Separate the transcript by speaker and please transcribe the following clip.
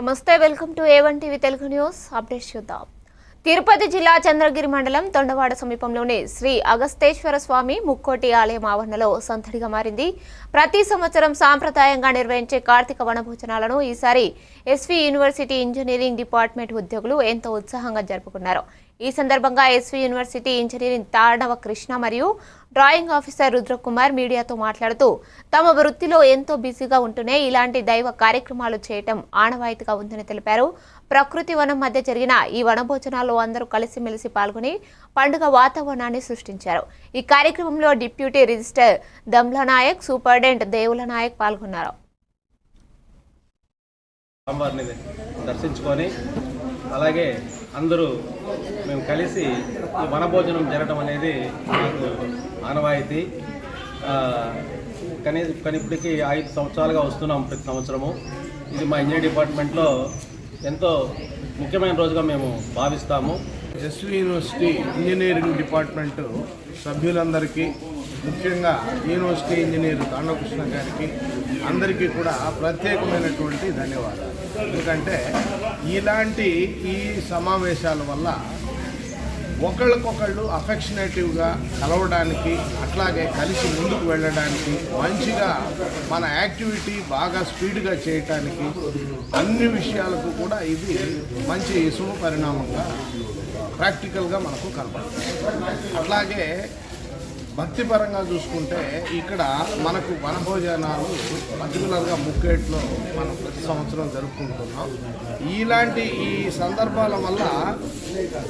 Speaker 1: నమస్తే welcome to A one TV Telugu news. Update చూద్దాం. తిరుపతి జిల్లా చంద్రగిరి మండలం తొండవాడ సమీపంలోని శ్రీ అగస్తేశ్వర స్వామి ముక్కోటి ఆలయం ఆవరణలో సందడిగా మారింది. ప్రతి సంవత్సరం సాంప్రదాయంగా నిర్వహించే కార్తీక వనభోజనాలను ఈసారి ఎస్వి యూనివర్సిటీ ఇంజనీరింగ్ డిపార్ట్మెంట్ ఉద్యోగులు ఎంతో ఉత్సాహంగా జరుపుకున్నారు. ఈ సందర్భంగా SV university engineering Tandava Krishna మరియు డ్రాయింగ్ ఆఫీసర్ రుద్రకుమార్ మీడియాతో మాట్లాడుతూ తమ వృత్తిలో ఎంతో బిజీగా ఉంటూనే ఇలాంటి దైవ కార్యక్రమాలు చేయటం ఆనవాయితీగా ఉందని తెలిపారు. ప్రకృతి వనం మధ్య జరిగిన ఈ వనభోజనాల్లో అందరూ కలిసిమెలిసి పాల్గొని పండుగ వాతావరణాన్ని సృష్టించారు. ఈ కార్యక్రమంలో deputy registrar Damla Nayak superintendent Devula Nayak పాల్గొన్నారు.
Speaker 2: దర్శించుకొని అలాగే అందరూ మేము కలిసి ఈ వనభోజనం జరగడం అనేది మాకు ఆనవాయితీ. కనీ కనిప్పటికీ ఐదు సంవత్సరాలుగా వస్తున్నాం ప్రతి సంవత్సరము. ఇది మా ఇంజనీరింగ్ డిపార్ట్మెంట్లో ఎంతో ముఖ్యమైన రోజుగా మేము భావిస్తాము.
Speaker 3: ఎస్వి యూనివర్సిటీ ఇంజనీరింగ్ డిపార్ట్మెంటు సభ్యులందరికీ ముఖ్యంగా యూనివర్సిటీ ఇంజనీర్ దానకృష్ణ గారికి అందరికీ కూడా ప్రత్యేకమైనటువంటి ధన్యవాదాలు. ఎందుకంటే ఇలాంటి ఈ సమావేశాల వల్ల ఒకళ్ళకొకళ్ళు అఫెక్షనేటివ్గా కలవడానికి అట్లాగే కలిసి ముందుకు వెళ్ళడానికి మంచిగా మన యాక్టివిటీ బాగా స్పీడ్గా చేయటానికి అన్ని విషయాలకు కూడా ఇది మంచి శుభ పరిణామంగా ప్రాక్టికల్గా మనకు కనపడుతుంది. అట్లాగే భక్తిపరంగా చూసుకుంటే ఇక్కడ మనకు వనభోజనాలు పర్టికులర్గా ముక్కేట్లో మనం ప్రతి సంవత్సరం జరుపుకుంటున్నాం. ఇలాంటి ఈ సందర్భాల వల్ల